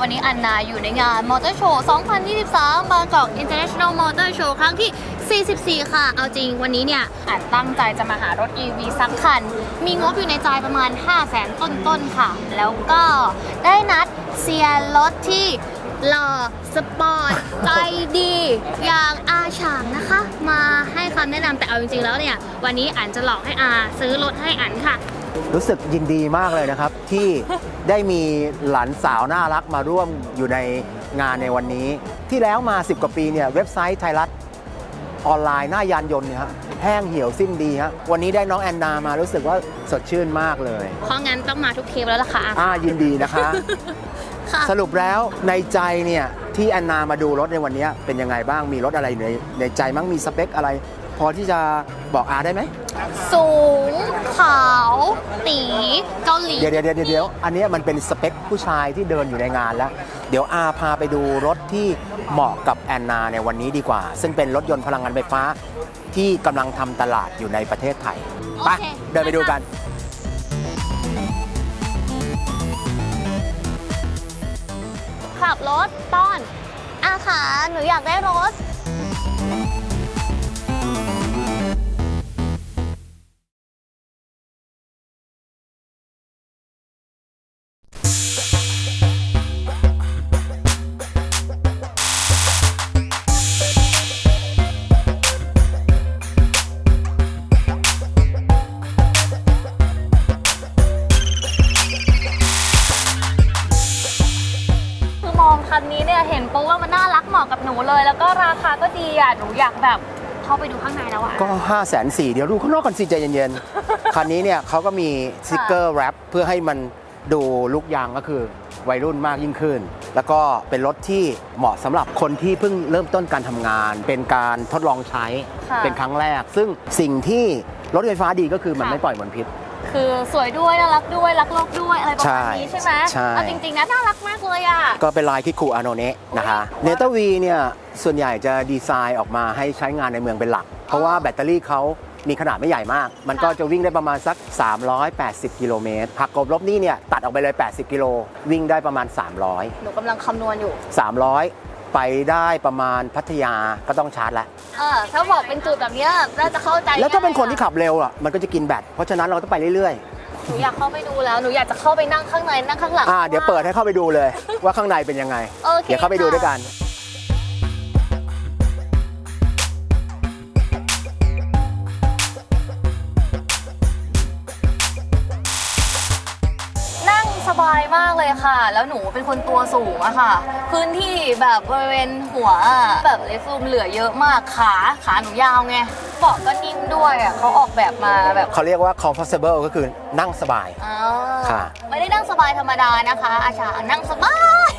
วันนี้อันนาอยู่ในงานมอเตอร์โชว์ 2023 บางกอก International Motor Show ครั้งที่ 44 ค่ะ เอาจริงวันนี้เนี่ยอันตั้งใจจะมาหารถ EV สักคัน มีงบอยู่ในใจประมาณ 5 0 0 0 0 0ต้นๆ ค่ะ แล้วก็ได้นัดเซียนรถที่หล่อสปอร์ตใจดี อย่างอาฉางนะคะ มาให้คำแนะนำแต่เอาจริงๆแล้วเนี่ย วันนี้อันจะหลอกให้อาซื้อรถให้อันค่ะ รู้สึกยินดีมากเลยนะครับ ที่ได้มีหลานสาวน่ารักมาร่วมอยู่ในงานในวันนี้ ที่แล้วมา 10 กว่าปีเนี่ยเว็บไซต์ไทยรัฐออนไลน์หน้ายานยนต์เนี่ยฮะแห้งเหี่ยวสิ้นดีฮะวันนี้ได้น้องแอนนามารู้สึกว่าสดชื่นมากเลย เพราะงั้นต้องมาทุกเทปแล้วล่ะค่ะอ่ายินดีนะคะ ค่ะ สรุปแล้วในใจเนี่ยที่แอนนามาดูรถในวันนี้เป็นยังไงบ้างมีรถอะไรอยู่ในในใจมั้งมีสเปคอะไร พอที่จะบอกอาได้ไหมสูง ขาว ตีเกาหลี เดี๋ยวเดี๋ยวเดี๋ยวเดี๋ยวอันเนี้ยมันเป็นสเปคผู้ชายที่เดินอยู่ในงานแล้ว เดี๋ยวอาพาไปดูรถที่เหมาะกับแอนนาในวันนี้ดีกว่า ซึ่งเป็นรถยนต์พลังงานไฟฟ้า ที่กำลังทำตลาดอยู่ในประเทศไทยไปโอเคเดินไปดูกันขับรถต้อนอาขาหนูอยากได้รถ แบบเข้าไปดูข้างในแล้วอะก็5 4 0 0 0เดี๋ยวดูข้างนอกกันสิใจเย็นๆ คันนี้เนี่ยเขาก็มีสติกเกอร์แรปเพื่อให้มันดูลุกยางก็คือวัยรุ่นมากยิ่งขึ้น แล้วก็เป็นรถที่เหมาะสำหรับคนที่เพิ่งเริ่มต้นการทำงาน เป็นการทดลองใช้ค่ะเป็นครั้งแรก ซึ่งสิ่งที่รถไฟฟ้าดีก็คือมันค่ะ ไม่ปล่อยมลพิษ คือสวยด้วยน่ารักด้วยรักโลกด้วยอะไรประมาณนี้ใช่ใช่ไหมใช่ เอาจริงๆนะน่ารักมากเลยอะ ก็เป็นลายคิคูอาโนเนะนะคะเนต้าวีเนี่ยส่วนใหญ่จะดีไซน์ออกมาให้ใช้งานในเมืองเป็นหลัก เพราะว่าแบตเตอรี่เขามีขนาดไม่ใหญ่มาก มันก็จะวิ่งได้ประมาณสัก 380 กิโลเมตรหักกลบลบนี่เนี่ยตัดออกไปเลย 80 กิโล วิ่งได้ประมาณ 300 หนูกำลังคำนวณอยู่ 300 ไปได้ประมาณพัทยาก็ต้องชาร์จแล้ว เออถ้าบอกเป็นจุดแบบเนี้ยน่าจะเข้าใจแล้วถ้าเป็นคนง่ยที่ขับเร็วอะมันก็จะกินแบตเพราะฉะนั้นเราต้องไปเรื่อยหนูอยากเข้าไปดูแล้วหนูอยากจะเข้าไปนั่งข้างในนั่งข้างหลังๆอ่าเดี๋ยวเปิดให้เข้าไปดูเลย ว่าข้างในเป็นยังไง โอเคเดี๋ยวเข้าไปดูด้วยกันนั่งายมากเลยค่ะ แล้วหนูเป็นคนตัวสูงอะค่ะ พื้นที่แบบบริเวณหัวอะแบบเลฟรูมเหลือเยอะมากขาขาหนูยาวไงเบาะก็นิ่มด้วยอะเขาออกแบบมาแบบเขาเรียกว่า comfortable ก็คือนั่งสบาย อ๋อค่ะ ไม่ได้นั่งสบายธรรมดานะคะ อาชานั่งสบาย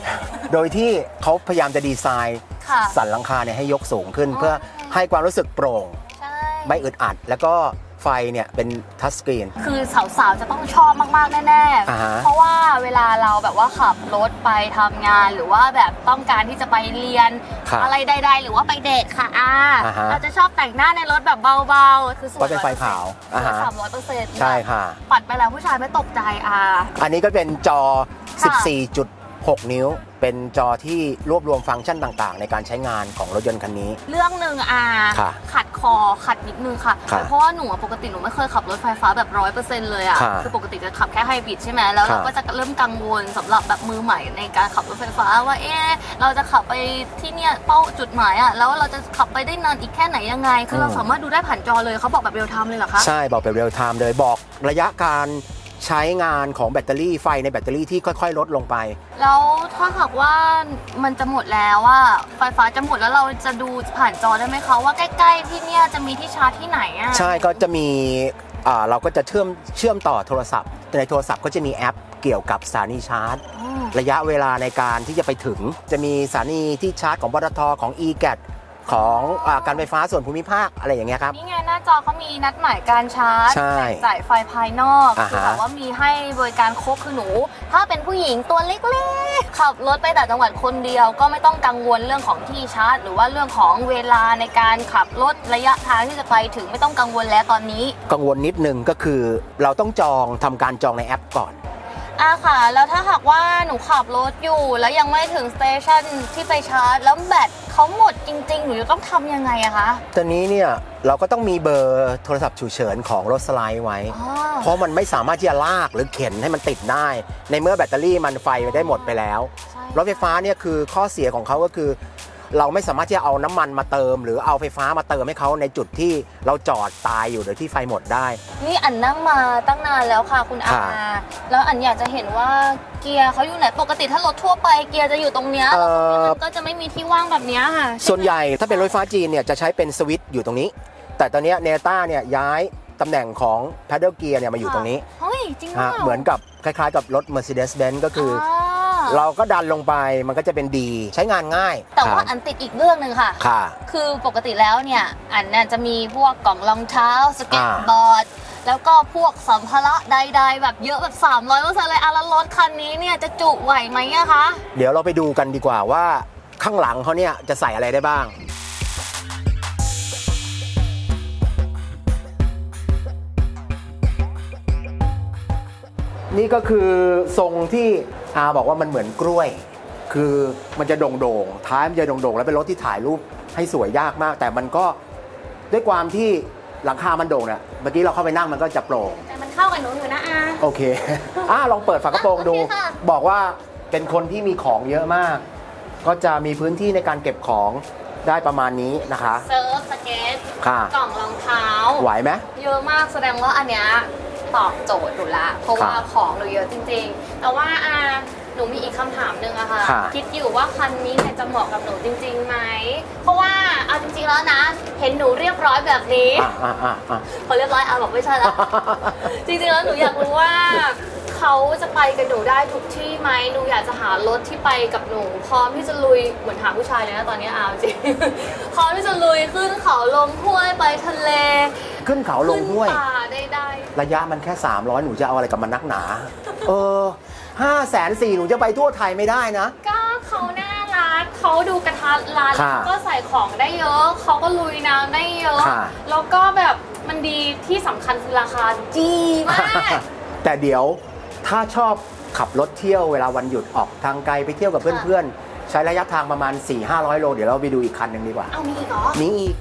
โดยที่เขาพยายามจะดีไซน์ค่ะสันหลังคาเนี่ยให้ยกสูงขึ้น อ๋อ เพื่อให้ความรู้สึกโปร่ง ใช่ ไม่อึดอัด แล้วก็ ไฟเนี่ยเป็นทัชสกรีน คือสาวๆ จะต้องชอบมากๆ แน่อ่าฮะ ๆ เพราะว่าเวลาเราแบบว่าขับรถไปทำงาน หรือว่าแบบต้องการที่จะไปเรียนค่ะอะไรใดๆ หรือว่าไปเดทค่ะอาอ่าฮะเราจะชอบแต่งหน้าในรถแบบเบาๆ คือสวยเพราะเป็นไฟขาวสอ่าวยฮะสามร้อยเปอร์เซ็นต์ใช่ค่ะ ปัดไปแล้วผู้ชายไม่ตกใจอาอันนี้ก็เป็นจอ ค่ะ 14.6นิ้ว เป็นจอที่รวบรวมฟังก์ชันต่างๆ ในการใช้งานของรถยนต์คันนี้ เรื่องหนึ่งอาค่ะขัดคอขัดนิดนึงค่ะ ค่ะเพราะว่าหนูอะปกติหนูไม่เคยขับรถไฟฟ้าแบบร้อยเปอร์เซ็นต์เลยอะค่ะคือปกติจะขับแค่ไฮบริดใช่ไหมแล้วเราค่ะ ก็จะเริ่มกังวลสำหรับแบบมือใหม่ในการขับรถไฟฟ้าว่าเอ๊ะเราจะขับไปที่เนี่ยเป้าจุดหมายอะแล้วเราจะขับไปได้นานอีกแค่ไหนยังไง คือเราอืมสามารถดูได้ผ่านจอเลยเขาบอกแบบเรียลไทม์เลยเหรอคะ ใช่บอกแบบเรียลไทม์เลยบอกระยะการ ใช้งานของแบตเตอรี่ไฟในแบตเตอรี่ที่ค่อยๆ ลดลงไป แล้วถ้าหากว่ามันจะหมดแล้วว่าไฟฟ้าจะหมดแล้วเราจะดูผ่านจอได้ไหมคะว่าใกล้ๆที่เนี่ยจะมีที่ชาร์จที่ไหนอะใช่ก็จะมีอ่าเราก็จะเชื่อมเชื่อมต่อโทรศัพท์ ในโทรศัพท์ก็จะมีแอปเกี่ยวกับสถานีชาร์จอืมระยะเวลาในการที่จะไปถึง จะมีสถานีที่ชาร์จของปตทของ e g a t ของอาการไฟฟ้าส่วนภูมิภาคอะไรอย่างเงี้ยครับ นี่ไงหน้าจอเขามีนัดหมายการชาร์จใช่แบ่งจ่ายไฟภายนอกอ่าฮะ คือแบบว่ามีให้บริการครบคือหนู ถ้าเป็นผู้หญิงตัวเล็กๆ ขับรถไปแต่างจังหวัดคนเดียว ก็ไม่ต้องกังวลเรื่องของที่ชาร์จ หรือว่าเรื่องของเวลาในการขับรถระยะทางที่จะไปถึงไม่ต้องกังวลแล้วตอนนี้ กังวลนิดนึงก็คือเราต้องจองทำการจองในแอปก่อน อาค่ะ แล้วถ้าหากว่าหนูขับรถอยู่แล้วยังไม่ถึงสเตชันที่ไปชาร์จ แล้วแบต เขาหมดจริง ๆ หนูจะต้องทำยังไงอะคะตอนนี้เนี่ยเราก็ต้องมีเบอร์โทรศัพท์ฉุกเฉินของรถสไลด์ไว้ อ๋อเพราะมันไม่สามารถที่จะลากหรือเข็นให้มันติดได้ ในเมื่อแบตเตอรี่มันไฟมันได้หมดไปแล้ว ใช่ รถไฟฟ้าเนี่ยคือข้อเสียของเขาก็คือ เราไม่สามารถที่จะเอาน้ำมันมาเติม หรือเอาไฟฟ้ามาเติมให้เขาในจุดที่เราจอดตายอยู่โดยที่ไฟหมดได้ นี่อันนั่งมาตั้งนานแล้วค่ะคุณอาค่ะแล้วอันอยากจะเห็นว่าเกียร์เขาอยู่ไหนปกติถ้ารถทั่วไปเกียร์จะอยู่ตรงเนี้ยเอ่อมันก็จะไม่มีที่ว่างแบบเนี้ยค่ะ ส่วนใหญ่ถ้าเป็นรถไฟฟ้าจีนเนี่ยจะใช้เป็นสวิตช์อยู่ตรงนี้ แต่ตอนเนี้เนต้าเนี่ยย้ายตำแหน่งของ paddle gear เนี่ยมาอยู่ตรงนี้ เฮ้ยจริงฮะปล่าเหมือนกับคล้ายๆกับรถ Mercedes-Benz ก็คืออา เราก็ดันลงไปมันก็จะเป็นดีใช้งานง่ายแต่ว่าค่ะอันติดอีกเรื่องหนึ่งค่ะ ค่ะ คือปกติแล้วเนี่ย อันน่ะจะมีพวกกล่องรองเท้าสเก็ตอ่าบอร์ดแล้วก็พวกสัมภาระใด ๆ แบบเยอะแบบ 300เปอร์เซ็นต์เลยอะแล้วรถคันนี้เนี่ยจะจุไหวไหมอะคะเดี๋ยวเราไปดูกันดีกว่าว่าข้างหลังเขาเนี่ยจะใส่อะไรได้บ้าง นี่ก็คือทรงที่ อาบอกว่ามันเหมือนกล้วย คือมันจะโด่งๆท้ายมันจะโด่งๆแล้วเป็นรถที่ถ่ายรูปให้สวยยากมาก แต่มันก็ด้วยความที่หลังคามันโด่งเนี่ยเมื่อกี้เราเข้าไปนั่งมันก็จะโปร่ง แต่มันเข้ากับหนูอยู่นะอา โอเค อ่าลองเปิดฝากระโปรงดู โอเคค่ะ บอกว่าเป็นคนที่มีของเยอะมาก ก็จะมีพื้นที่ในการเก็บของได้ประมาณนี้นะคะ เซิร์ฟสเก็ตค่ะ กล่องรองเท้า ไหวไหมเยอะมากแสดงว่าอันเนี้ย ตอบโจทย์หนูละเพราะว่าครับของหนูเยอะจริง ๆ แต่ว่าอาหนูมีอีกคำถามหนึ่งอะค่ะค่ะ คิดอยู่ว่าคันนี้เนี่ยจะเหมาะกับหนูจริงๆไหม เพราะว่าเอาจริงๆแล้วนะ เห็นหนูเรียบร้อยแบบนี้อะอะอะอะพอเรียบร้อยอาบอกไม่ใช่แล้วจริงๆแล้วหนูอยากรู้ว่า เขาจะไปกับหนูได้ทุกที่ไหมหนูอยากจะหารถที่ไปกับหนู พร้อมที่จะลุยเหมือนถามผู้ชายเลยนะตอนนี้อาจริง พร้อมที่จะลุยขึ้นเขาลงห้วยไปทะเลขึ้นเขาลงห้วย ขึ้นป่าได้ระยะมันแค่ 300 หนูจะเอาอะไรกับมันนักหนา เออห้าแสนสี่หนูจะไปทั่วไทยไม่ได้นะๆก็เขาน่ารักเขาดูกระทัดรัดค่ะเขาก็ใส่ของได้เยอะเขาก็ลุยน้ำได้เยอะค่ะ แล้วก็แบบมันดีที่สำคัญคือราคาดีมาก แต่เดี๋ยว ถ้าชอบขับรถเที่ยวเวลาวันหยุดออกทางไกลไปเที่ยวกับค่ะเพื่อนๆ ใช้ระยะทางประมาณ 4-500 โล เดี๋ยวเราไปดูอีกคันหนึ่งดีกว่า เอามีอีกเหรอ มีอีก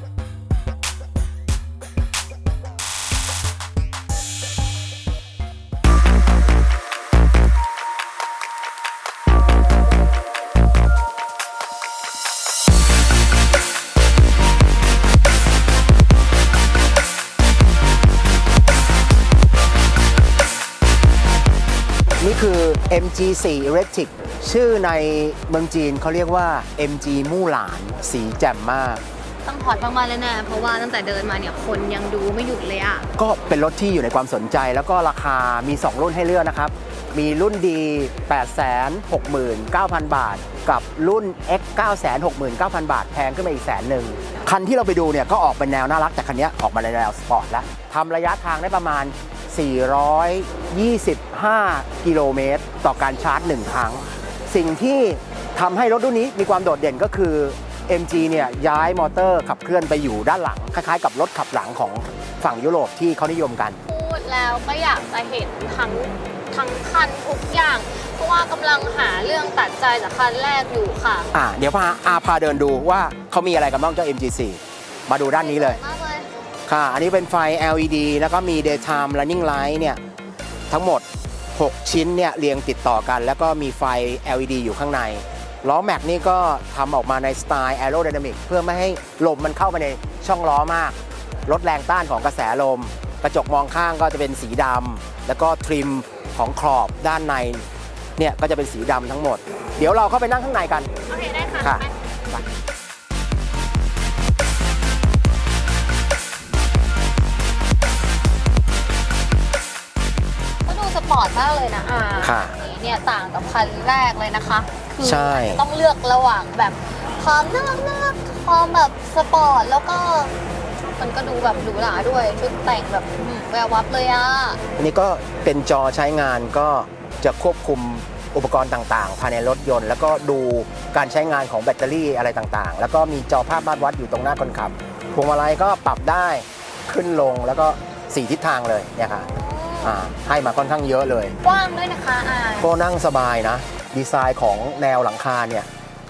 MG4 Electric ชื่อในเมืองจีนเขาเรียกว่า MG มู่หลาน สีแจ่มมาก ต้องถอดมากๆเลยแน่เพราะว่าตั้งแต่เดินมาเนี่ยคนยังดูไม่หยุดเลยอะก็เป็นรถที่อยู่ในความสนใจแล้วก็ราคามี 2 รุ่นให้เลือกนะครับ มีรุ่นดี 869,000 บาท กับรุ่น X 969,000 บาท แพงขึ้นมาอีกแสนหนึ่ง คันที่เราไปดูเนี่ยก็ออกเป็นแนวน่ารัก แต่คันนี้ออกมาในแนวสปอร์ตแล้วทำระยะทางได้ประมาณ 425 กิโลเมตร ต่อการชาร์จ 1 ครั้ง สิ่งที่ทำให้รถรุ่นนี้มีความโดดเด่นก็คือ MG เนี่ยย้ายมอเตอร์ขับเคลื่อนไปอยู่ด้านหลัง คล้ายๆ กับรถขับหลังของฝั่งยุโรปที่เขานิยมกัน พูดแล้วก็อยากจะเห็นทั้ง ทั้งคันทุกอย่าง เพราะว่ากำลังหาเรื่องตัดใจจากคันแรกอยู่ค่ะอ่าเดี๋ยวพาอาพาเดินดูว่าเขามีอะไรกันบ้างเจ้า MG4 มาดูด้านนี้เลย มากเลยค่ะ อันนี้เป็นไฟ LED แล้วก็มี daytime running light เนี่ย ทั้งหมด 6 ชิ้นเนี่ย เรียงติดต่อกัน แล้วก็มีไฟ LED อยู่ข้างใน ล้อแม็กนี่ก็ทำออกมาในสไตล์ aerodynamic เพื่อไม่ให้ลมมันเข้าไปในช่องล้อมาก ลดแรงต้านของกระแสลม กระจกมองข้างก็จะเป็นสีดำแล้วก็ทริม ของขอบด้านในเนี่ยก็จะเป็นสีดำทั้งหมด เดี๋ยวเราเข้าไปนั่งข้างในกัน โอเค ได้ค่ะ ค่ะไปไปก็ดูสปอร์ตมากเลยนะอ่าค่ะนี่เนี่ยต่างกับคันแรกเลยนะคะ คืใช่ ต้องเลือกระหว่างแบบความน่ารักน่ารักความแบบสปอร์ตแล้วก็ มันก็ดูแบบหรูหราด้วยชุดแต่งแบบอืมแวววับเลยอะ อันนี้ก็เป็นจอใช้งานก็จะควบคุมอุปกรณ์ต่างๆ ภายในรถยนต์ แล้วก็ดูการใช้งานของแบตเตอรี่อะไรต่างๆ แล้วก็มีจอภาพมาตรวัดอยู่ตรงหน้าคนขับพวงมาลัยก็ปรับได้ขึ้นลงแล้วก็สีทิศทางเลยเนี่ยค่ะอ่าให้มาค่อนข้างเยอะเลย กว้างด้วยนะคะอาก็นั่งสบายนะ ดีไซน์ของแนวหลังคาเนี่ย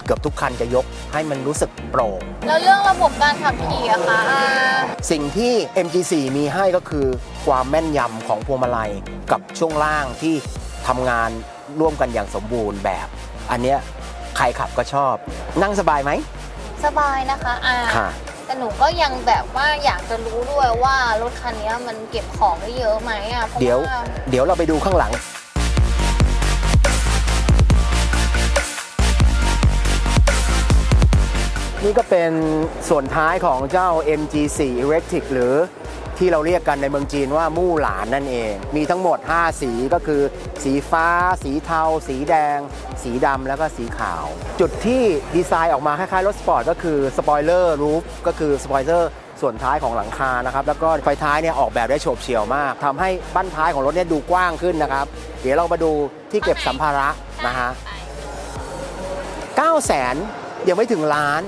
เกือบทุกคันจะยกให้มันรู้สึกโปร่ง แล้วเรื่องระบบการขับขี่อะคะอาสิ่งที่ MG4 มีให้ก็คือความแม่นยำของพวงมาลัยกับช่วงล่างที่ทำงานร่วมกันอย่างสมบูรณ์แบบ อันเนี้ยใครขับก็ชอบ นั่งสบายไหมสบายนะคะอาค่ะ แต่หนูก็ยังแบบว่าอยากจะรู้ด้วยว่ารถคันนี้มันเก็บของได้เยอะไหมอะเพราะเดี๋ยวว่าเดี๋ยวเราไปดูข้างหลัง นี่ก็เป็นส่วนท้ายของเจ้า MG4 Electric หรือที่เราเรียกกันในเมืองจีนว่ามู่หลานนั่นเอง มีทั้งหมด 5 สีก็คือ สีฟ้า สีเทา สีแดง สีดำแล้วก็สีขาว จุดที่ดีไซน์ออกมาคล้ายๆรถสปอร์ตก็คือสปอยเลอร์รูฟก็คือสปอยเลอร์ส่วนท้ายของหลังคานะครับ แล้วก็ไฟท้ายเนี่ยออกแบบได้โฉบเฉี่ยวมากทำให้บั้นท้ายของรถเนี่ยดูกว้างขึ้นนะครับ เดี๋ยวเรามาดูที่เก็บสัมภาระนะฮะ9 0 0 0 0 0ยังไม่ถึงล้าน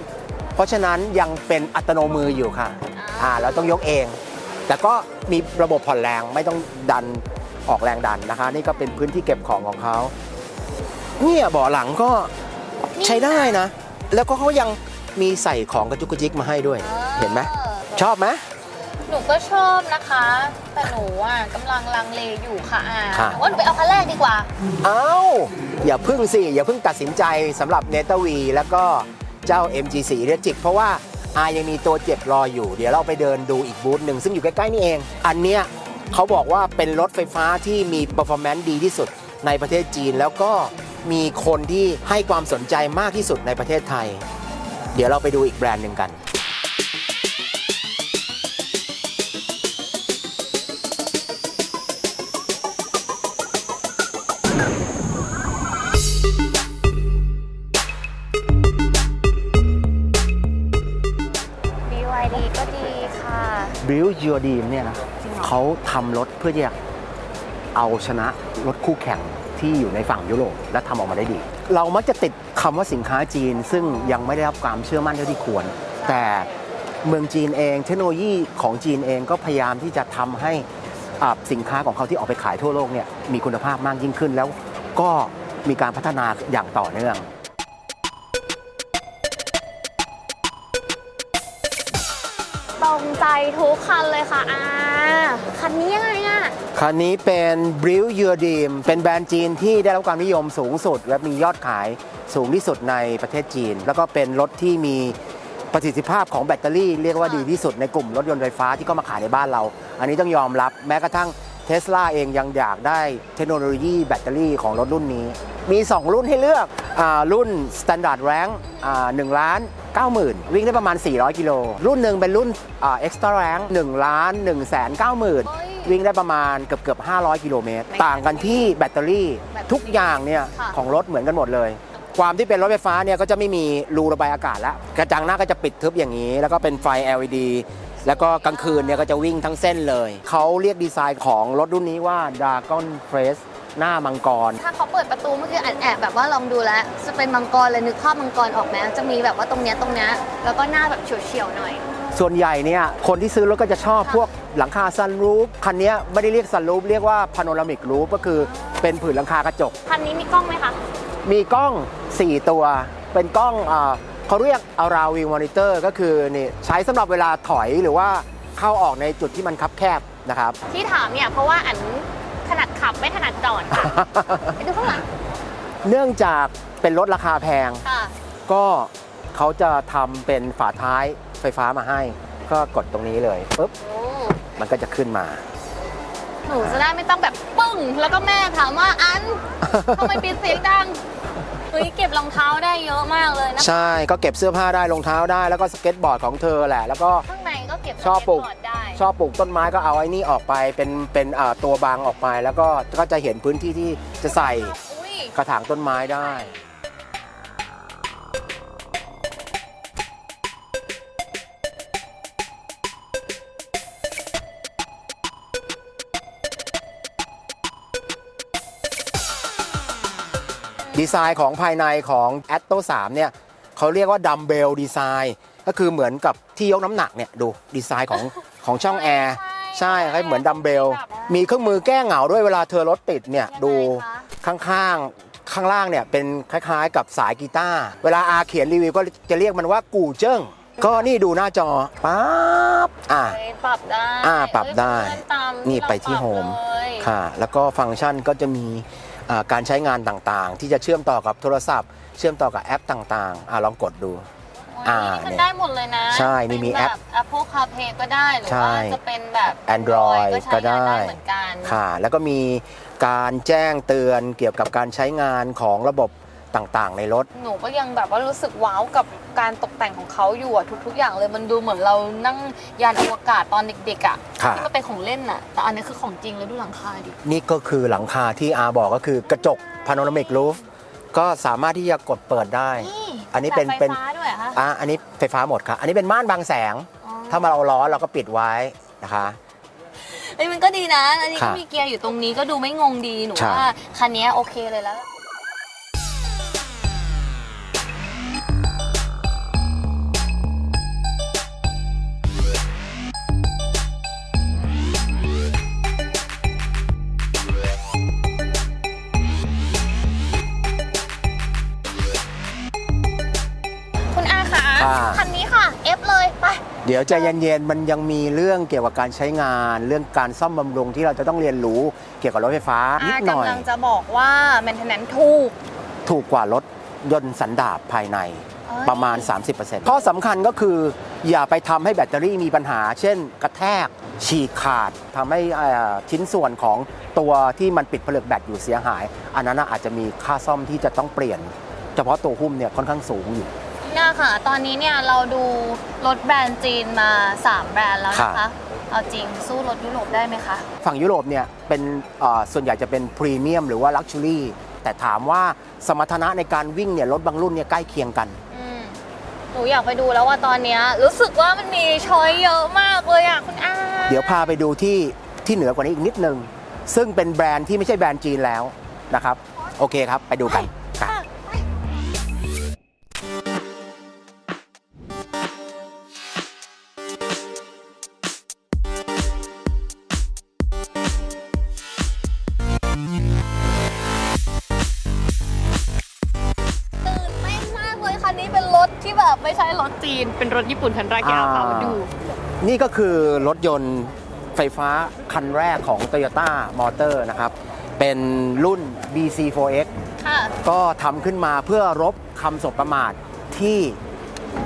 เพราะฉะนั้นยังเป็นอัตโนมืออยู่ค่ะอ่าเราต้องยกเอง แต่ก็มีระบบผ่อนแรงไม่ต้องดันออกแรงดันนะคะ นี่ก็เป็นพื้นที่เก็บของของเขาเนี่ยเบาะหลังก็ใช้ได้นะ แล้วก็เขายังมีใส่ของกระจุกกระจิกมาให้ด้วย เห็นไหมชอบไหมหนูก็ชอบนะคะ แต่หนูอะกำลังลังเลอยู่ค่ะอาค่ะหนูว่าหนูไปเอาคันแรกดีกว่า เอ้า อย่าพึ่งสิ อย่าพึ่งตัดสินใจสำหรับเนต a วีแล้วก็ เจ้า MG4 เรจิกเพราะว่าอายังมีตัวเจ็บรออยู่ เดี๋ยวเราไปเดินดูอีกบูธหนึ่งซึ่งอยู่ใกล้ ๆ นี่เอง อันเนี้ยเขาบอกว่าเป็นรถไฟฟ้าที่มีเปอร์ฟอร์แมนซ์ดีที่สุดในประเทศจีน แล้วก็มีคนที่ให้ความสนใจมากที่สุดในประเทศไทย เดี๋ยวเราไปดูอีกแบรนด์หนึ่งกัน บิลยูดีมเนี่ยนะจริงเหรอเขาทำรถเพื่อที่จะเอาชนะรถคู่แข่งที่อยู่ในฝั่งยุโรปและทำออกมาได้ดี เรามักจะติดคำว่าสินค้าจีน ซึ่งยังไม่ได้รับความเชื่อมั่นเท่าที่ควร แต่เมืองจีนเอง เทคโนโลยีของจีนเองก็พยายามที่จะทำให้อ่าสินค้าของเขาที่ออกไปขายทั่วโลกเนี่ยมีคุณภาพมากยิ่งขึ้นแล้วก็มีการพัฒนาอย่างต่อเนื่อง รงใจทุกคันเลยค่ะอาคันนี้ยังไงอะคันนี้เป็น b r i l y u r d i m เป็นแบรนด์จีนที่ได้รับความนิยมสูงสุด และมียอดขายสูงที่สุดในประเทศจีน แล้วก็เป็นรถที่มีประสิทธิภาพของแบตเตอรี่เรียกว่าดีที่สุดในกลุ่มรถยนต์ไฟฟ้าที่ก็มาขายในบ้านเรา อันนี้ต้องยอมรับแม้กระทั่ง เทสลาเองยังอยากได้เทคโนโลยีแบตเตอรี่ของรถรุ่นนี้ มี 2 รุ่นให้เลือกอารุ่น Standard Rank อ่า1ล้าน90,000 วิ่งได้ประมาณ 400 กิโล รุ่นหนึ่งเป็นรุ่นอ่า Extra Rank 1ล้าน1แสน90,000 วิ่งได้ประมาณเกือบเกือบ500 กิโลเมตร ต่างกันที่แบตเตอรี่แบตเตอรี่ทุกอย่างเนี่ยค่ะของรถเหมือนกันหมดเลย ความที่เป็นรถไฟฟ้าเนี่ยก็จะไม่มีรูระบายอากาศแล้ว กระจังหน้าก็จะปิดทึบอย่างนี้ แล้วก็เป็นไฟ LED แล้วก็กลางคืนเนี่ยก็จะวิ่งทั้งเส้นเลย เขาเรียกดีไซน์ของรถรุ่นนี้ว่า Dragon Face หน้ามังกร ถ้าเขาเปิดประตูเมื่อกี้แอบแอบแบบว่าลองดูแล้ว จะเป็นมังกรเลยนึกภาพมังกรออกไหมจะมีแบบว่าตรงเนี้ยตรงเนี้ยแล้วก็หน้าแบบเฉียวๆหน่อย ส่วนใหญ่เนี่ยคนที่ซื้อรถก็จะชอบค่ะพวกหลังคาซันรูฟคันนี้ไม่ได้เรียกซันรูฟเรียกว่าพาโนรามิกรูฟก็คือเป็นผืนหลังคากระจก คันนี้มีกล้องไหมคะ มีกล้อง 4 ตัว เป็นกล้องอ่า เขาเรียก around view monitor ก็คือนี่ใช้สำหรับเวลาถอยหรือว่าเข้าออกในจุดที่มันคับแคบนะครับ ที่ถามเนี่ยเพราะว่าอันถนัดขับไม่ถนัดจอดค่ะไปดูข้างหลังเนื่องจากเป็นรถราคาแพง ค่ะก็เขาจะทำเป็นฝาท้ายไฟฟ้ามาให้ ก็กดตรงนี้เลยปุ๊บโอ้มันก็จะขึ้นมา หนูจะได้ไม่ต้องแบบปึ้ง แล้วก็แม่ถามว่าอันทำไมปิดเสียงดังเฮ้ยเก็บรองเท้าได้เยอะมาก เลยนะใช่ก็เก็บเสื้อผ้าได้รองเท้าได้ แล้วก็สเก็ตบอร์ดของเธอแหละ แล้วก็ข้างในก็เก็บชอบปลูกสเตบร์ดได้ชอบปลูกต้นไม้ก็เอาไอ้นี่ออกไปเป็นเป็นอ่าตัวบางออกไป แล้วก็ก็จะเห็นพื้นที่ที่จะใส่อุ้ยกระถางต้นไม้ได้ ดีไซน์ของภายในของ a t t o 3เนี่ย เขาเรียกว่าดัมเบลดีไซน์ก็คือเหมือนกับที่ยกน้ำหนักเนี่ยดูดีไซน์ของของช่องแอร์ใช่ใช่คล้ายเหมือนดัมเบลมีเครื่องมือแก้เหงาด้วยเวลาเธอรถติดเนี่ยยังไงดูคะข้างๆข้างล่างเนี่ยเป็นคล้ายๆ กับสายกีตาร์เวลาอาเขียนรีวิวก็จะเรียกมันว่ากูเจิ้งก็นี่ดูหน้าจอป๊าบอะเฮ้ยปรับได้อ่าปรับได้เอ้ยเพื่อนตามนี่ไปที่เราปรับโฮมเลยค่ะ แล้วก็ฟังก์ชันก็จะมีอ่าการใช้งานต่างๆ ที่จะเชื่อมต่อกับโทรศัพท์ เชื่อมต่อกับแอปต่างๆอะลองกดดูโอ้ยอ่ามันเนี่ยได้หมดเลยนะใช่นี่มีเป็แอปบบ Apple CarPlay ก็ได้หรือใช่ว่าจะเป็นแบบ Android ก็ใช้ก็ได้งานได้เหมือนกัน ค่ะ แล้วก็มีการแจ้งเตือนเกี่ยวกับการใช้งานของระบบต่างๆ ในรถ หนูก็ยังแบบว่ารู้สึกว้าวกับการตกแต่งของเขาอยู่อะทุก ๆ อย่างเลยมันดูเหมือนเรานั่งยานอวกาศตอนเด็กๆอะค่ะ ที่มันเป็นของเล่นอะแต่อันนี้คือของจริงเลยดูหลังคาดิ นี่ก็คือหลังคาที่อาบอกก็คือกระจกพาโนรามิกรูฟ ก็สามารถที่จะกดเปิดได้นี่อันนี้เป็นแบบไฟเป็นฟ้าด้วยเหรอคะอะอันนี้ไฟฟ้าหมดค่ะอันนี้เป็นม่านบางแสง อ๋อถ้ามาเราร้อนเราก็ปิดไว้นะคะ เอ้ยมันก็ดีนะ อันนี้ก็ค่ะมีเกียร์อยู่ตรงนี้ก็ดูไม่งงดีหนูใช่ ว่าคันนี้โอเคเลยแล้ว คะค่ะคันนี้ค่ะ F เลยไป เดี๋ยวใจเย็นๆ มันยังมีเรื่องเกี่ยวกับการใช้งาน เรื่องการซ่อมบำรุงที่เราจะต้องเรียนรู้เกี่ยวกับรถไฟฟ้านิดอาหน่อยกำลังจะบอกว่า maintenance ถูก ถูกกว่ารถยนต์สันดาปภายในเอ้ยประมาณ 30%ข้อสำคัญก็คือ อย่าไปทำให้แบตเตอรี่มีปัญหา เช่น กระแทก ฉีกขาดทำให้เอ่อชิ้นส่วนของตัวที่มันปิดผลึกแบตอยู่เสียหาย อันนั้นน่ะอาจจะมีค่าซ่อมที่จะต้องเปลี่ยน เฉพาะตัวหุ้มเนี่ยค่อนข้างสูงอยู่ น่าค่ะ ตอนนี้เนี่ยเราดูรถแบรนด์จีนมา 3 แบรนด์แล้วนะครัคะบเอาจริงสู้รถยุโรปได้ไหมคะ ฝั่งยุโรปเนี่ยเป็นเอ่อส่วนใหญ่จะเป็นพรีเมียมหรือว่าลักชัวรี่แต่ถามว่าสมรรถนะในการวิ่งเนี่ยรถบางรุ่นเนี่ยใกล้เคียงกัน อืมหนูอยากไปดูแล้วว่าตอนเนี้ยรู้สึกว่ามันมีช้อยเยอะมากเลยอะคุณอาเดี๋ยวพาไปดูที่ที่เหนือกว่านี้อีกนิดนึง ซึ่งเป็นแบรนด์ที่ไม่ใช่แบรนด์จีนแล้วนะครับ โอเคครับ ไปดูกัน รถญี่ปุ่นคันแรกที่เอาพามาดู นี่ก็คือรถยนต์ไฟฟ้าคันแรกของ Toyota Motor นะครับ เป็นรุ่น BC4X ค่ะก็ทำขึ้นมาเพื่อรบคำสบประมาทที่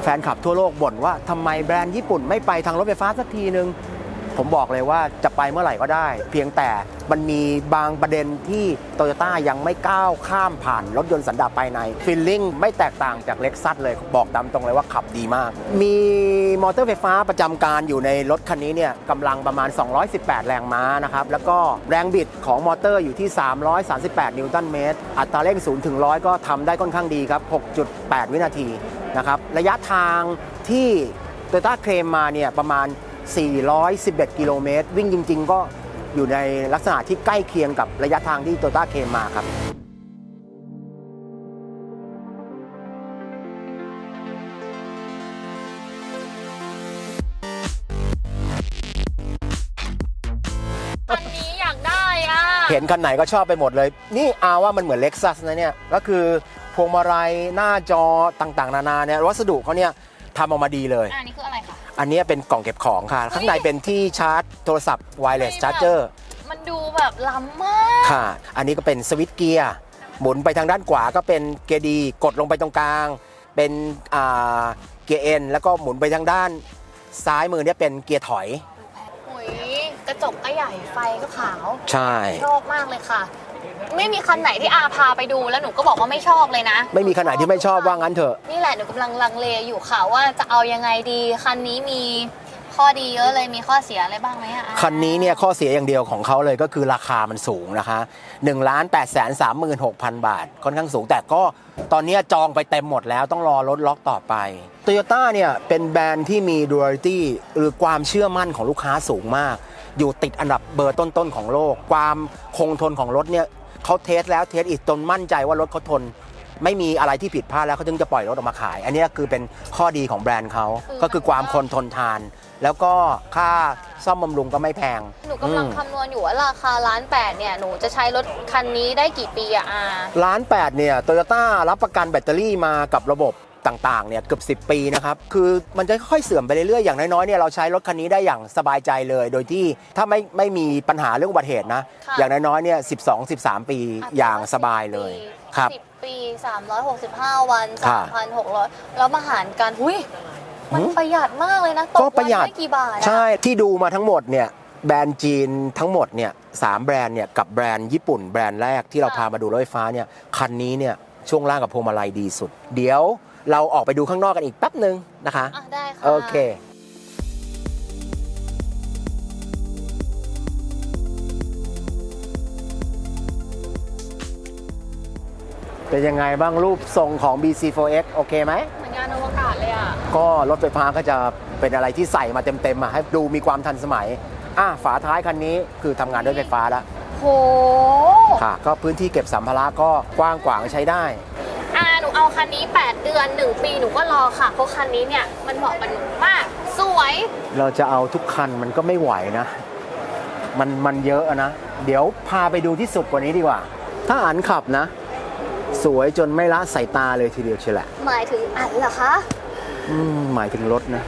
แฟนคลับทั่วโลกบ่นว่าทำไมแบรนด์ญี่ปุ่นไม่ไปทางรถไฟฟ้าสักทีนึง ผมบอกเลยว่าจะไปเมื่อไหร่ก็ได้ เพียงแต่มันมีบางประเด็นที่โตโยต้ายังไม่ก้าวข้ามผ่านรถยนต์สันดาปภายในฟีลลิ่งไม่แตกต่างจากเล็กซัสเลยบอกตามตรงเลยว่าขับดีมาก มีมอเตอร์ไฟฟ้าประจำการอยู่ในรถคันนี้เนี่ยกำลังประมาณ 218 แรงม้านะครับแล้วก็แรงบิดของมอเตอร์อยู่ที่ 338 นิวตันเมตร อัตราเร่ง 0 ถึง 100 ก็ทำได้ค่อนข้างดีครับ 6.8 วินาทีนะครับระยะทางที่โตโยต้าเคลมมาเนี่ยประมาณ 411 กิโลเมตร วิ่งจริง ๆ ก็อยู่ในลักษณะที่ใกล้เคียงกับระยะทางที่โตโยต้าเคลมมาครับคันนี้อยากได้อะ เห็นคันไหนก็ชอบไปหมดเลย นี่อาว่ามันเหมือนเล็กซัสนะเนี่ย ก็คือพวงมาลัยหน้าจอต่างๆ นานาเนี่ยวัสดุเขาเนี่ยทำออกมาดีเลย อันนี้คืออะไรคะ อันเนี้ยเป็นกล่องเก็บของค่ะ ข้างในเป็นที่ชาร์จโทรศัพท์ wireless charger มันดูแบบล้ำมาก ค่ะ อันนี้ก็เป็นสวิตช์เกียร์หมุนไปทางด้านขวาก็เป็นเกียร์ดีกดลงไปตรงกลาง เป็นอ่าเกียร์เอ็นแล้วก็หมุนไปทางด้านซ้ายมือเนี่ยเป็นเกียร์ถอยอุยกระจกก็ใหญ่ไฟก็ขาว ใช่ชอบมากเลยค่ะ ไม่มีคันไหนที่อาพาไปดูแล้วหนูก็บอกว่าไม่ชอบเลยนะ ไม่มีขนาดที่ไม่ชอบว่างั้นเถอะ นี่แหละหนูกำลังลังเลอยู่ค่ะว่าจะเอายังไงดี คันนี้มีข้อดีเยอะเลยมีข้อเสียอะไรบ้างไหมอะอาคันนี้เนี่ยข้อเสียอย่างเดียวของเขาเลยก็คือราคามันสูงนะคะ1 8 3 3 6 0 0 0บาท ค่อนข้างสูง แต่ก็ตอนนี้จองไปเต็มหมดแล้วต้องรอรถล็อกต่อไปโตโยต้าเนี่ยเป็นแบรนด์ที่มี durability หรือความเชื่อมั่นของลูกค้าสูงมาก อยู่ติดอันดับเบอร์ต้นๆของโลก ความคงทนของรถเนี่ยเขาเทสแล้วเทสอีกจนมั่นใจว่ารถเขาทน ไม่มีอะไรที่ผิดพลาดแล้วเขาถึงจะปล่อยรถออกมาขาย อันนี้คือเป็นข้อดีของแบรนด์เขาก็คือความคนทนทาน แล้วก็ค่าซ่อมบำรุงก็ไม่แพง หนูกำลังอืมคำนวณอยู่ว่าราคาล้านแปดเนี่ยหนูจะใช้รถคันนี้ได้กี่ปีอะอาล้านแปดเนี่ยโตโยต้ารับประกันแบตเตอรี่มากับระบบ ต่างๆ เนี่ยเกือบ10 ปีนะครับ คือมันจะค่อยๆเสื่อมไปเรื่อยๆ อย่างน้อยๆ เนี่ยเราใช้รถคันนี้ได้อย่างสบายใจเลย โดยที่ถ้าไม่ไม่มีปัญหาเรื่องอุบัติเหตุนะ ค่ะอย่างน้อยๆ เนี่ย12 13 ปีอย่างสบายเลยครับ สิบปี 365 วัน ค่ะ 3,600 แล้วมาหารกันหุยมันหืมประหยัดมากเลยนะตก็กประหยัด วันไม่กี่บาทอะ ใช่ที่ดูมาทั้งหมดเนี่ยแบรนด์จีนทั้งหมดเนี่ยสามแบรนด์เนี่ยกับแบรนด์ญี่ปุ่นแบรนด์แรกที่เราพามาดูรถไฟฟ้าเนี่ยคันนี้เนี่ยช่วงล่างกับพวงมาลัยดีสุด เดี๋ยว เราออกไปดูข้างนอกกันอีกแป๊บหนึ่งนะคะอะได้ค่ะ โอเคเป็นยังไงบ้างรูปทรงของ BC4X โอเคไหม เหมือนงานอวกาศเลยอะ ก็รถไฟฟ้าก็จะเป็นอะไรที่ใส่มาเต็มๆอะให้ดูมีความทันสมัย อะฝาท้ายคันนี้คือทำงานด้วยไฟฟ้าแล้ว โห ค่ะ ก็พื้นที่เก็บสัมภาระก็กว้างขวางใช้ได้อ่าหนู เอาคันนี้ 8 เดือน 1 ปีหนูก็รอค่ะ เพราะคันนี้เนี่ยมันเหมาะกับหนูมาก สวย เราจะเอาทุกคันมันก็ไม่ไหวนะ มันมันเยอะนะ เดี๋ยวพาไปดูที่สุดกว่านี้ดีกว่า ถ้าอันขับนะ สวยจนไม่ละสายตาเลยทีเดียวเชียวแหละ หมายถึงอันเหรอคะ อืมหมายถึงรถนะ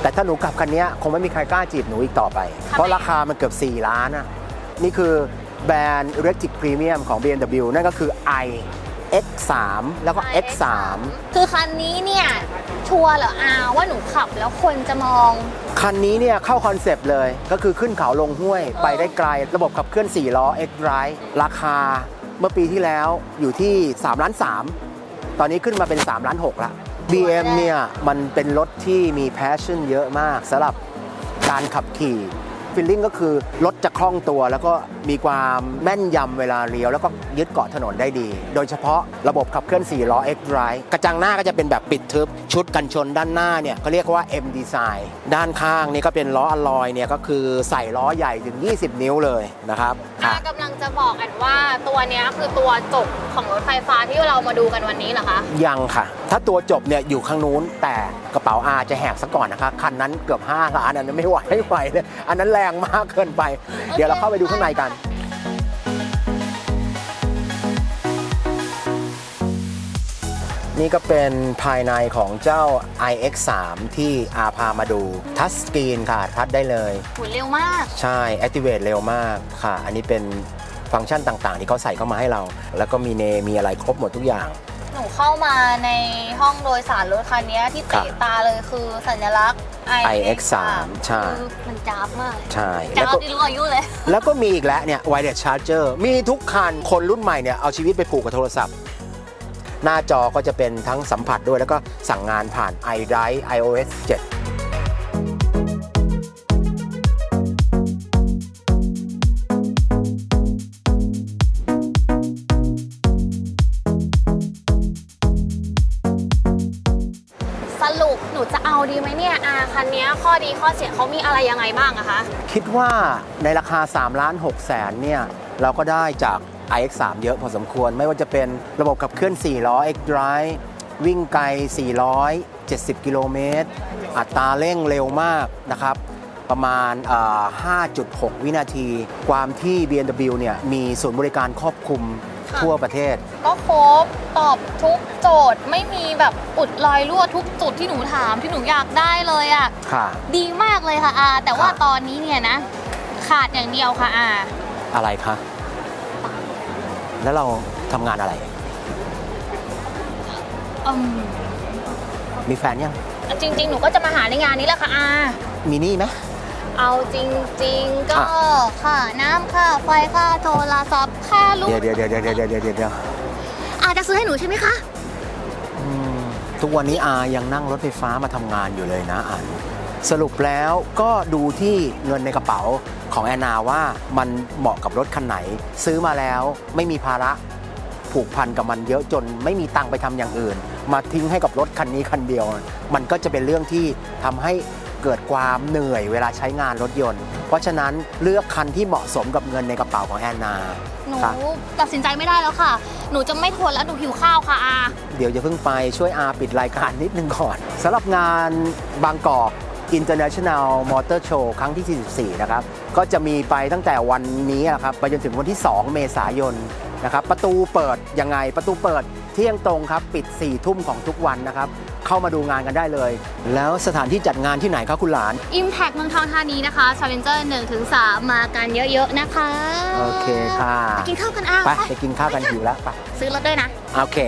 แหละแต่ถ้าหนูขับคันนี้คงไม่มีใครกล้าจีบหนูอีกต่อไปทำไมเพราะราคามันเกือบ 4 ล้านนะนี่คือแบรนด์ Electric Premium ของ BMW นั่นก็คือ i X3 แล้วก็ X3 คือคันนี้เนี่ย ชัวร์เหรออาว่าหนูขับแล้วคนจะมอง คันนี้เนี่ยเข้าคอนเซปต์เลยก็คือขึ้นเขาลงห้วยเออไปได้ไกล ระบบขับเคลื่อน 4 ล้อ X Drive ราคาเมื่อปีที่แล้วอยู่ที่ 3 ล้าน 3 ตอนนี้ขึ้นมาเป็น 3 ล้าน 6 ละ BM เนี่ย มันเป็นรถที่มี passion เยอะมากสำหรับการขับขี่ ฟิลลิ่งก็คือรถจะคล่องตัว แล้วก็มีความแม่นยำเวลาเลี้ยว แล้วก็ยึดเกาะถนนได้ดี โดยเฉพาะระบบขับเคลื่อน 4 ล้อ X Drive กระจังหน้าก็จะเป็นแบบปิดทึบ ชุดกันชนด้านหน้าเนี่ยเขาเรียกว่า M Design ด้านข้างนี่ก็เป็นล้ออลลอยเนี่ยก็คือใส่ล้อใหญ่ถึง 20 นิ้วเลยนะครับอาค่ะกำลังจะบอกกันว่าตัวเนี้ยคือตัวจบของรถไฟฟ้าที่เรามาดูกันวันนี้เหรอคะ ยังค่ะ ถ้าตัวจบเนี่ยอยู่ข้างนู้นแต่กระเป๋าอาจะแหกซะก่อนนะคะคันนั้นเกือบ 5 ล้านอันนั้นไม่ไหวไม่ไหวเลยอันนั้นแรงมากเกินไป เดี๋ยวเราเข้าไปดูข้างในกันนี่ก็เป็นภายในของเจ้า iX3 ที่อาพามาดู ทัชสกรีนค่ะ ทัชได้เลยหุ่นเร็วมาก ใช่ Activate เร็วมากค่ะ อันนี้เป็นฟังก์ชันต่างๆ ที่เขาใส่เข้ามาให้เรา แล้วก็มีเนมีอะไรครบหมดทุกอย่าง หนูเข้ามาในห้องโดยสารรถคันเนี้ยที่ครัเตะบตาเลยคือสัญลักษณ์ iX3 ใช่ คือมันจ้าบมากใช่จ้าแล้วบก็ที่รู้อายุเลย แล้วก็มีอีกแล้วเนี่ย wireless charger มีทุกคันคนรุ่นใหม่เนี่ย เอาชีวิตไปผูกกับโทรศัพท์ หน้าจอก็จะเป็นทั้งสัมผัสด้วยแล้วก็สั่งงานผ่าน iDrive iOS 7 ดีข้อเสียเขามีอะไรยังไงบ้างอะคะ คิดว่าในราคา3ล้าน6แสนเนี่ย เราก็ได้จาก iX3 เยอะพอสมควร ไม่ว่าจะเป็นระบบขับเคลื่อน4ล้อ X Drive วิ่งไกล 470 กิโลเมตร อัตราเร่งเร็วมากนะครับ ประมาณ 5.6 วินาที ความที่ BMW เนี่ย มีศูนย์บริการครอบคลุม ค่ะ ทั่วประเทศ ก็ครบตอบทุกโจทย์ไม่มีแบบอุดรอยรั่วทุกจุดที่หนูถามที่หนูอยากได้เลยอะค่ะ ดีมากเลยค่ะอาแต่ว่าค่ะ ตอนนี้เนี่ยนะ ขาดอย่างเดียวค่ะอาอะไรคะ แล้วเราทำงานอะไร อืมมีแฟนยัง จริง ๆ หนูก็จะมาหาในงานนี้แหละค่ะอามีหนี่ไหม เอาจริง ๆ ก็อะค่าน้ำค่าไฟค่าโทรศัพท์ค่าลูกเดี๋ยวเดี๋ยวเดี๋ยวเดี๋ยวเดี๋ยวเดี๋ยวเดี๋ยวอาจะซื้อให้หนูใช่ไหมคะ อืมทุกวันนี้อายังนั่งรถไฟฟ้ามาทำงานอยู่เลยนะอันสรุปแล้วก็ดูที่เงินในกระเป๋าของแอนนาว่ามันเหมาะกับรถคันไหน ซื้อมาแล้วไม่มีภาระผูกพันกับมันเยอะจนไม่มีตังค์ไปทำอย่างอื่น มาทิ้งให้กับรถคันนี้คันเดียว มันก็จะเป็นเรื่องที่ทำให้ เกิดความเหนื่อยเวลาใช้งานรถยนต์ เพราะฉะนั้นเลือกคันที่เหมาะสมกับเงินในกระเป๋าของแอนนาหนูครับตัดสินใจไม่ได้แล้วค่ะ หนูจะไม่ทนแล้วหนูหิวข้าวค่ะอา เดี๋ยวจะเพิ่งไปช่วยอาปิดรายการนิดนึงก่อนสำหรับงานบางกอก International Motor Show ครั้งที่ 44 นะครับ ก็จะมีไปตั้งแต่วันนี้นะครับไปจนถึงวันที่ 2 เมษายนนะครับ ประตูเปิดยังไงประตูเปิดเที่ยงตรงครับ ปิด 4 ทุ่มของทุกวันนะครับ เข้ามาดูงานกันได้เลย แล้วสถานที่จัดงานที่ไหนครับคุณหลาน Impact เมืองทองธานีนะคะ Challenger 1ถึง3มากันเยอะๆนะคะโอเคค่ะ ไปกินข้าวกันอาไปไปกินข้าวกันหิวแล้วไปซื้อรถด้วยนะ โอเค